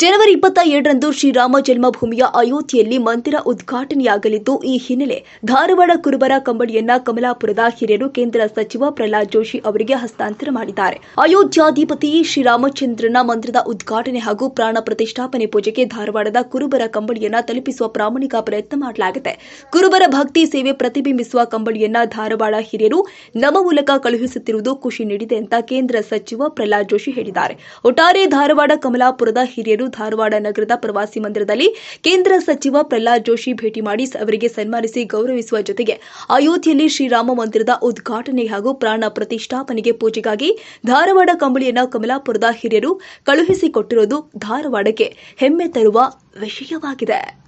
ಜನವರಿ ಇಪ್ಪತ್ತ ಎರಡರಂದು ಶ್ರೀರಾಮ ಜನ್ಮಭೂಮಿಯ ಅಯೋಧ್ಯೆಯಲ್ಲಿ ಮಂದಿರ ಉದ್ಘಾಟನೆಯಾಗಲಿದ್ದು, ಈ ಹಿನ್ನೆಲೆ ಧಾರವಾಡ ಕುರುಬರ ಕಂಬಳಿಯನ್ನ ಕಮಲಾಪುರದ ಹಿರಿಯರು ಕೇಂದ್ರ ಸಚಿವ ಪ್ರಹ್ಲಾದ್ ಜೋಶಿ ಅವರಿಗೆ ಹಸ್ತಾಂತರ ಮಾಡಿದ್ದಾರೆ. ಅಯೋಧ್ಯಾಧಿಪತಿ ಶ್ರೀರಾಮಚಂದ್ರನ ಮಂದಿರದ ಉದ್ಘಾಟನೆ ಹಾಗೂ ಪ್ರಾಣ ಪ್ರತಿಷ್ಠಾಪನೆ ಪೂಜೆಗೆ ಧಾರವಾಡದ ಕುರುಬರ ಕಂಬಳಿಯನ್ನ ತಲುಪಿಸುವ ಪ್ರಾಮಾಣಿಕ ಪ್ರಯತ್ನ ಮಾಡಲಾಗಿದೆ. ಕುರುಬರ ಭಕ್ತಿ ಸೇವೆ ಪ್ರತಿಬಿಂಬಿಸುವ ಕಂಬಳಿಯನ್ನ ಧಾರವಾಡ ಹಿರಿಯರು ನಮ್ಮ ಮೂಲಕ ಕಳುಹಿಸುತ್ತಿರುವುದು ಖುಷಿ ನೀಡಿದೆ ಅಂತ ಕೇಂದ್ರ ಸಚಿವ ಪ್ರಹ್ಲಾದ್ ಜೋಶಿ ಹೇಳಿದ್ದಾರೆ. ಒಟ್ಟಾರೆ ಧಾರವಾಡ, ಕಮಲಾಪುರದ ಹಿರಿಯರು ಧಾರವಾಡ ನಗರದ ಪ್ರವಾಸಿ ಮಂದಿರದಲ್ಲಿ ಕೇಂದ್ರ ಸಚಿವ ಪ್ರಹ್ಲಾದ್ ಜೋಶಿ ಭೇಟಿ ಮಾಡಿ ಅವರಿಗೆ ಸನ್ಮಾನಿಸಿ ಗೌರವಿಸುವ ಜೊತೆಗೆ ಅಯೋಧ್ಯೆಯಲ್ಲಿ ಶ್ರೀರಾಮ ಮಂದಿರದ ಉದ್ಘಾಟನೆ ಹಾಗೂ ಪ್ರಾಣ ಪ್ರತಿಷ್ಠಾಪನೆಗೆ ಪೂಜೆಗಾಗಿ ಧಾರವಾಡ ಕಂಬಳಿಯನ್ನು ಕಮಲಾಪುರದ ಹಿರಿಯರು ಕಳುಹಿಸಿಕೊಟ್ಟಿರುವುದು ಧಾರವಾಡಕ್ಕೆ ಹೆಮ್ಮೆ ತರುವ ವಿಷಯವಾಗಿದೆ.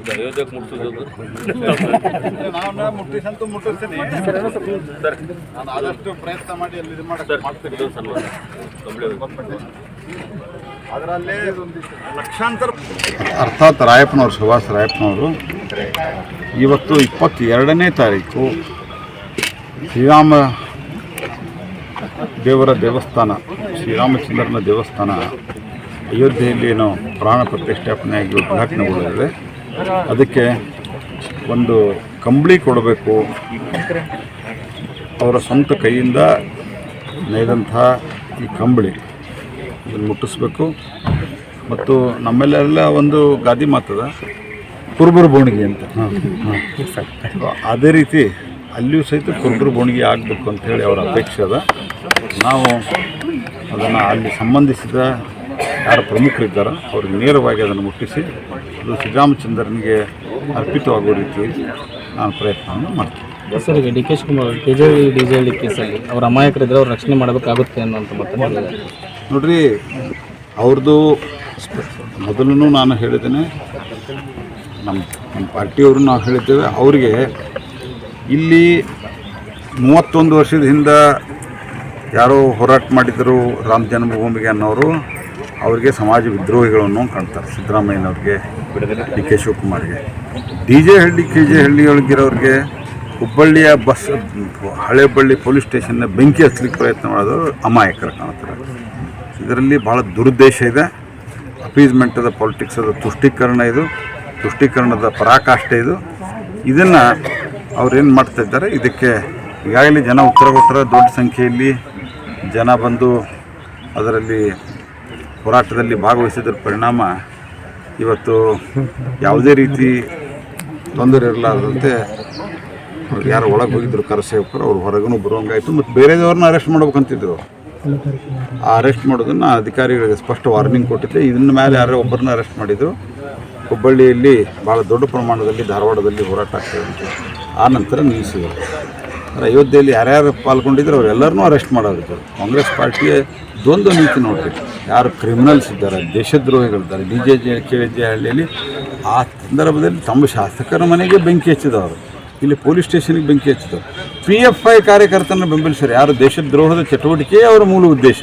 ಸರ್ ಅಯೋಧ್ಯಕ್ಕೆ ಮುಟ್ಟಿಸೋದು? ನಾನು ಮುಟ್ಟಿಸಂತೂ ಮುಟ್ಟಿಸ್ತೀನಿ. ನಾನು ಆದಷ್ಟು ಪ್ರಯತ್ನ ಮಾಡಿ ಅಲ್ಲಿ ಇದು ಮಾಡ್ತೀನಿ. ಇದು ಅದರಲ್ಲೇ ಲಕ್ಷಾಂತರ ಅರ್ಥಾತ್ ರಾಯಪ್ಪನವರು ಸುಭಾಷ್ ರಾಯಪ್ಪನವರು ಇವತ್ತು ಇಪ್ಪತ್ತೆರಡನೇ ತಾರೀಕು ಶ್ರೀರಾಮ ದೇವರ ದೇವಸ್ಥಾನ ಶ್ರೀರಾಮಚಂದ್ರನ ದೇವಸ್ಥಾನ ಅಯೋಧ್ಯೆಯಲ್ಲಿ ಏನೋ ಪ್ರಾಣ ಪ್ರತಿಷ್ಠಾಪನೆಯಾಗಿ ಉದ್ಘಾಟನೆಗೊಳ್ಳಲಿದೆ. ಅದಕ್ಕೆ ಒಂದು ಕಂಬಳಿ ಕೊಡಬೇಕು. ಅವರ ಸ್ವಂತ ಕೈಯಿಂದ ನೇಯ್ದಂಥ ಈ ಕಂಬಳಿ. ಇದನ್ನು ಮುಟ್ಟಿಸ್ಬೇಕು. ಮತ್ತು ನಮ್ಮಲ್ಲೆಲ್ಲ ಒಂದು ಗಾದಿ ಮಾತದ ಕುರುಬರು ಬೋಣಿಗೆ ಅಂತ. ಸೊ ಅದೇ ರೀತಿ ಅಲ್ಲಿಯೂ ಸಹಿತ ಕುರುಬರು ಬೋಣಿಗೆ ಆಗಬೇಕು ಅಂತೇಳಿ ಅವರ ಅಪೇಕ್ಷೆ ಅದ. ನಾವು ಅದನ್ನು ಅಲ್ಲಿ ಸಂಬಂಧಿಸಿದ ಯಾರು ಪ್ರಮುಖರಿದ್ದಾರೋ ಅವ್ರಿಗೆ ನೇರವಾಗಿ ಅದನ್ನು ಮುಟ್ಟಿಸಿ ಅದು ಶ್ರೀರಾಮಚಂದ್ರನಿಗೆ ಅರ್ಪಿತವಾಗುವ ರೀತಿಯಲ್ಲಿ ನಾನು ಪ್ರಯತ್ನವನ್ನು ಮಾಡ್ತೀನಿ. ಸರ್ ಈಗ D K Shivakumar K J D J D ಕೇಸಲ್ಲಿ ಅವ್ರ ಅಮಾಯಕರಿದ್ರೆ ಅವ್ರು ರಕ್ಷಣೆ ಮಾಡಬೇಕಾಗುತ್ತೆ ಅನ್ನೋಂಥ ಮಾತನ್ನು ನೋಡ್ರಿ ಅವ್ರದ್ದು ಮೊದಲೂ ನಾನು ಹೇಳಿದ್ದೇನೆ ನಮ್ಮ ನಮ್ಮ ಪಾರ್ಟಿಯವರು ನಾವು ಹೇಳಿದ್ದೇವೆ ಅವರಿಗೆ ಇಲ್ಲಿ ಮೂವತ್ತೊಂದು ವರ್ಷದ ಹಿಂದೆ ಯಾರೋ ಹೋರಾಟ ಮಾಡಿದರು ರಾಮ ಜನ್ಮಭೂಮಿಗೆ ಅನ್ನೋರು ಅವರಿಗೆ ಸಮಾಜ ವಿದ್ರೋಹಿಗಳನ್ನು ಕಾಣ್ತಾರೆ. ಸಿದ್ದರಾಮಯ್ಯನವ್ರಿಗೆ, D K ಶಿವಕುಮಾರ್ಗೆ. D J Halli, K J ಹಳ್ಳಿಯೊಳಗಿರೋರಿಗೆ ಹುಬ್ಬಳ್ಳಿಯ ಬಸ್ ಹಳೆಬಳ್ಳಿ ಪೊಲೀಸ್ ಸ್ಟೇಷನ್ನ ಬೆಂಕಿ ಹಚ್ಚಲಿಕ್ಕೆ ಪ್ರಯತ್ನ ಮಾಡೋದು ಅಮಾಯಕರು ಕಾಣ್ತಾರೆ. ಇದರಲ್ಲಿ ಭಾಳ ದುರುದ್ದೇಶ ಇದೆ. ಅಪೀಸ್ಮೆಂಟದ ಪಾಲಿಟಿಕ್ಸದ ತುಷ್ಟೀಕರಣ ಇದು, ತುಷ್ಟೀಕರಣದ ಪರಾಕಾಷ್ಠೆ ಇದು. ಇದನ್ನು ಅವ್ರೇನು ಮಾಡ್ತಾ ಇದ್ದಾರೆ, ಇದಕ್ಕೆ ಈಗಾಗಲೇ ಜನ ಉತ್ತರ ಕೊಟ್ಟರೆ ದೊಡ್ಡ ಸಂಖ್ಯೆಯಲ್ಲಿ ಜನ ಬಂದು ಅದರಲ್ಲಿ ಹೋರಾಟದಲ್ಲಿ ಭಾಗವಹಿಸಿದ್ರ ಪರಿಣಾಮ ಇವತ್ತು ಯಾವುದೇ ರೀತಿ ತೊಂದರೆ ಇರಲಾರದಂತೆ ಯಾರು ಒಳಗೆ ಹೋಗಿದ್ರು ಕರಸೇವಕರು, ಅವ್ರು ಹೊರಗೂ ಬರುವಂಗಾಯಿತು. ಮತ್ತು ಬೇರೆದವ್ರನ್ನ ಅರೆಸ್ಟ್ ಮಾಡ್ಬೇಕಂತಿದ್ರು. ಆ ಅರೆಸ್ಟ್ ಮಾಡೋದನ್ನು ಅಧಿಕಾರಿಗಳಿಗೆ ಸ್ಪಷ್ಟ ವಾರ್ನಿಂಗ್ ಕೊಟ್ಟಿದ್ದೆ. ಇದನ್ನ ಮೇಲೆ ಯಾರೋ ಒಬ್ಬರನ್ನ ಅರೆಸ್ಟ್ ಮಾಡಿದರು. ಹುಬ್ಬಳ್ಳಿಯಲ್ಲಿ ಭಾಳ ದೊಡ್ಡ ಪ್ರಮಾಣದಲ್ಲಿ ಧಾರವಾಡದಲ್ಲಿ ಹೋರಾಟ ಆಗ್ತದೆ ಆ ನಂತರ ನಿಲ್ಲಿಸಿದರು ಆದರೆ ಅಯೋಧ್ಯೆಯಲ್ಲಿ ಯಾರ್ಯಾರು ಪಾಲ್ಗೊಂಡಿದ್ರು ಅವರೆಲ್ಲರನ್ನೂ ಅರೆಸ್ಟ್ ಮಾಡೋದು ಕಾಂಗ್ರೆಸ್ ಪಾರ್ಟಿಯ ದ್ವಂದ್ವ ನೀತಿ ನೋಡ್ರಿ. ಯಾರು ಕ್ರಿಮಿನಲ್ಸ್ ಇದ್ದಾರೆ, ದೇಶದ್ರೋಹಿಗಳಿದ್ದಾರೆ D J J K J ಹಳ್ಳಿಯಲ್ಲಿ, ಆ ಸಂದರ್ಭದಲ್ಲಿ ತಮ್ಮ ಶಾಸಕರ ಮನೆಗೆ ಬೆಂಕಿ ಹಚ್ಚಿದವರು. ಇಲ್ಲಿ ಪೊಲೀಸ್ ಸ್ಟೇಷನ್ಗೆ ಬೆಂಕಿ ಹಚ್ಚಿದವರು. ಪಿ ಎಫ್ ಐ ಕಾರ್ಯಕರ್ತರನ್ನ ಬೆಂಬಲಿಸ್ತಾರೆ ಯಾರು ದೇಶದ್ರೋಹದ ಚಟುವಟಿಕೆಯೇ ಅವರ ಮೂಲ ಉದ್ದೇಶ.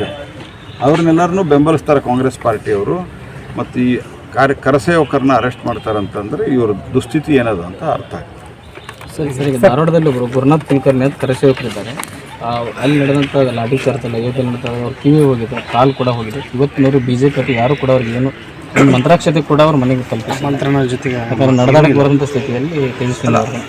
ಅವ್ರನ್ನೆಲ್ಲರನ್ನೂ ಬೆಂಬಲಿಸ್ತಾರೆ ಕಾಂಗ್ರೆಸ್ ಪಾರ್ಟಿಯವರು. ಮತ್ತು ಈ ಕಾರ್ಯ ಕರಸೇವಕರನ್ನ ಅರೆಸ್ಟ್ ಮಾಡ್ತಾರೆ ಅಂತಂದರೆ ಇವರ ದುಸ್ಥಿತಿ ಏನದು ಅಂತ ಅರ್ಥ ಆಗ್ತದೆ. ಸರಿ ಧಾರವಾಡದಲ್ಲಿ ಒಬ್ಬರು ಗುರುನಾಥ್ ಕುಲಕರ್ಣಿ ಅಂತ ಕರಸೇವಕರಿದ್ದಾರೆ ಅಲ್ಲಿ ನಡೆದಂಥ ಲಾಠಿ ಚಾರ್ಜಲ್ಲ ಅಯೋಧ್ಯೆಯಲ್ಲಿ ನಡೆದ ಅವ್ರ ಕಿವಿ ಹೋಗಿದೆ ಕಾಲು ಕೂಡ ಹೋಗಿದೆ. ಇವತ್ತಿನವರು ಬಿ ಜೆ ಪಿ ಯಾರು ಕೂಡ ಅವ್ರಿಗೆ ಏನು ಮಂತ್ರಾಕ್ಷತೆ ಕೂಡ ಅವ್ರ ಮನೆಗೆ ತಲುಪಿಸಿ ಮಂತ್ರನ ಜೊತೆಗೆ ಯಾಕಂದ್ರೆ ನಡೆದಾಡಕ್ಕೆ ಬರುವಂಥ ಸ್ಥಿತಿಯಲ್ಲಿ ತಿಳಿಸ್ತಾರೆ